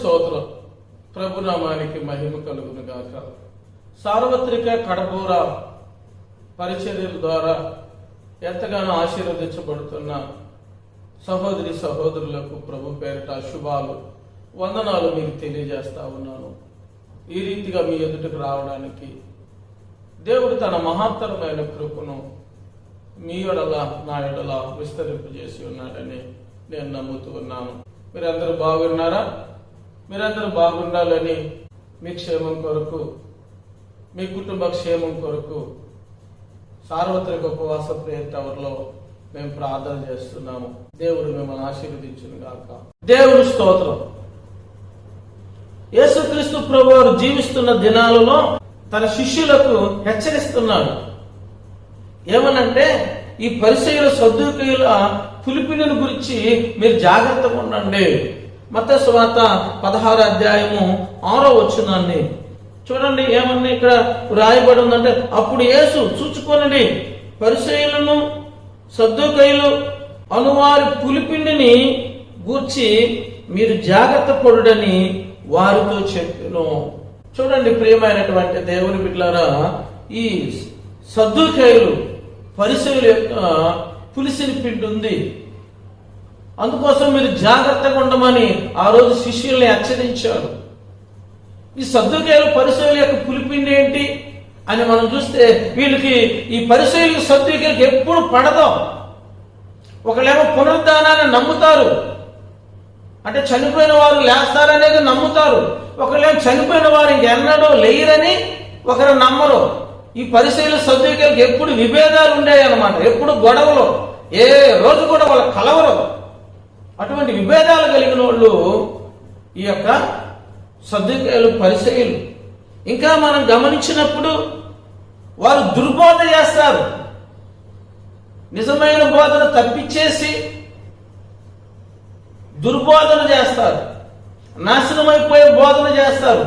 స్తోత్రం. ప్రభునామానికి మహిమ కలుగును గాక. సార్వత్రిక కడపూర పరిచర్యల ద్వారా ఎంతగానో ఆశీర్వదించబడుతున్న సహోదరి సహోదరులకు ప్రభు పేరిట శుభాలు వందనాలు మీకు తెలియజేస్తా ఉన్నాను. ఈ రీతిగా మీ ఎదుటకు రావడానికి దేవుడు తన మహత్తరమైన కృపను మీ ఎడల నా ఎడల విస్తరింపజేసి ఉన్నాడని నేను నమ్ముతూ ఉన్నాను. మీరందరూ బాగున్నారా? మీరందరూ బాగుండాలని మీ క్షేమం కొరకు మీ కుటుంబ క్షేమం కొరకు సార్వత్రిక ఉపవాస ప్రేయర్ టవర్లో మేము ప్రార్థన చేస్తున్నాము. దేవుడు మిమ్మల్ని ఆశీర్వదించును గాక. దేవుడు స్తోత్రం. యేసుక్రీస్తు ప్రభు వారు జీవిస్తున్న దినాలలో తన శిష్యులకు హెచ్చరిస్తున్నాడు. ఏమనంటే ఈ పరిచయుల సద్దుకయుల పులిపిలను గురించి మీరు జాగ్రత్తగా ఉండండి. మత స్వాత పదహారు అధ్యాయము ఆరో వచ్చిందండి చూడండి ఏమన్నా ఇక్కడ రాయబడి ఉందంటే అప్పుడు యేసు చూచుకొనండి పరిచయులను సర్దుకైలు అనువారి పులిపిండిని గూర్చి మీరు జాగ్రత్త పడుడని వారితో చెప్పను. చూడండి ప్రియమైనటువంటి దేవుని బిడ్డలారా ఈ సర్దుకైలు పరిశీలు యొక్క పులిసిన పిండి ఉంది. అందుకోసం మీరు జాగ్రత్తగా ఉండమని ఆ రోజు శిష్యుల్ని హెచ్చరించారు. ఈ సద్దుకేలు పరిశీలు యొక్క పులిపిండి ఏంటి అని మనం చూస్తే వీళ్ళకి ఈ పరిశీలి సద్దుకేలకు ఎప్పుడు పడదు. ఒకళ్ళేమో పునరుద్ధానాన్ని నమ్ముతారు. అంటే చనిపోయిన వారు లేస్తారనేది నమ్ముతారు. ఒకళ్ళేమో చనిపోయిన వారు ఎన్నడో లేయరని ఒకరు నమ్మరు. ఈ పరిశీలన సద్దుకాయలకి ఎప్పుడు విభేదాలు ఉండేవి అనమాట ఎప్పుడు గొడవలు. ఏ రోజు కూడా వాళ్ళ కలవరు. అటువంటి విభేదాలు కలిగిన వాళ్ళు ఈ యొక్క సద్దుకాయలు పరిచయులు ఇంకా మనం గమనించినప్పుడు వారు దుర్బోధ చేస్తారు. నిజమైన బోధన తప్పించేసి దుర్బోధన చేస్తారు. నాశనమైపోయే బోధన చేస్తారు.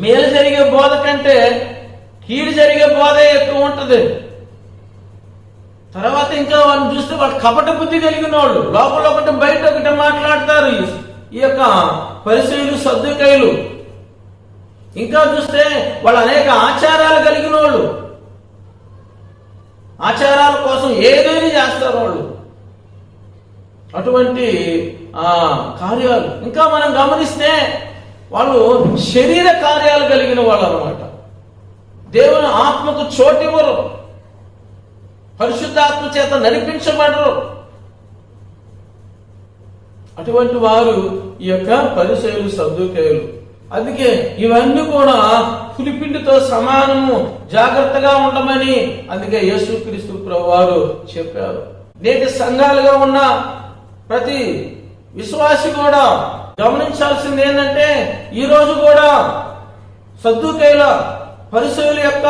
మేలు జరిగే బోధ కంటే కీడు జరిగే బోధ ఎక్కువ ఉంటుంది. తర్వాత ఇంకా వాళ్ళు చూస్తే వాళ్ళు కపట బుద్ధి కలిగిన వాళ్ళు. లోపల ఒకటి బయట ఒకటి మాట్లాడతారు. ఈ- యొక్క పరిశీలు సర్దుకైలు ఇంకా చూస్తే వాళ్ళు అనేక ఆచారాలు కలిగిన వాళ్ళు. ఆచారాల కోసం ఏదైనా చేస్తారు వాళ్ళు? అటువంటి ఆ కార్యాలు. ఇంకా మనం గమనిస్తే వాళ్ళు శరీర కార్యాలు కలిగిన వాళ్ళు అనమాట దేవుని ఆత్మకు చోటివ్వరు. పరిశుద్ధాత్మ చేత నడిపించబడరు. అటువంటి వారు ఈ యొక్క పరిశైలు సర్దుకేయులు అందుకే ఇవన్నీ కూడా పులిపిండితో సమానము జాగ్రత్తగా ఉండమని అందుకే యేసుక్రీస్తు ప్రభు వారు చెప్పారు. నేటి సంఘాలుగా ఉన్న ప్రతి విశ్వాసి కూడా గమనించాల్సింది ఏంటంటే ఈ రోజు కూడా సద్దుకైల పరిశైలు యొక్క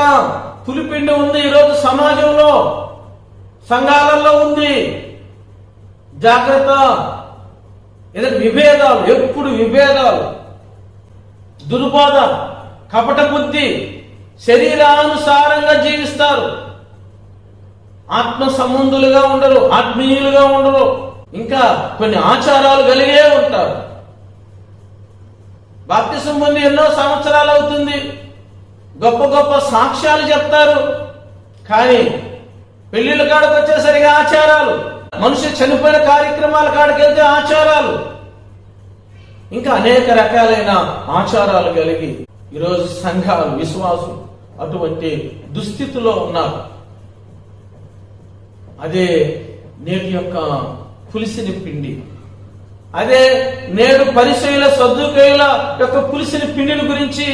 పులిపిండి ఉంది. ఈరోజు సమాజంలో సంఘాలలో ఉంది జాగ్రత్త ఏదంటే విభేదాలు ఎప్పుడు విభేదాలు దుర్బోధ కపట బుద్ధి శరీరానుసారంగా జీవిస్తారు. ఆత్మ సంబంధులుగా ఉండరు ఆత్మీయులుగా ఉండరు ఇంకా కొన్ని ఆచారాలు కలిగే ఉంటారు. బాప్తిసం పొంది ఎన్నో సంవత్సరాలు అవుతుంది. గొప్ప గొప్ప సాక్ష్యాలు చెప్తారు. కానీ పెళ్ళిళ్ళ కాడకు వచ్చేసరిగా ఆచారాలు. మనిషి చనిపోయిన కార్యక్రమాల కాడకి వెళ్తే ఆచారాలు. ఇంకా అనేక రకాలైన ఆచారాలు కలిగి ఈరోజు సంఘాలు విశ్వాసం అటువంటి దుస్థితిలో ఉన్నారు. అదే నేటి యొక్క పులిసిని పిండి. అదే నేడు పరిశైల సద్దుకైల యొక్క పులిసిన పిండిని గురించి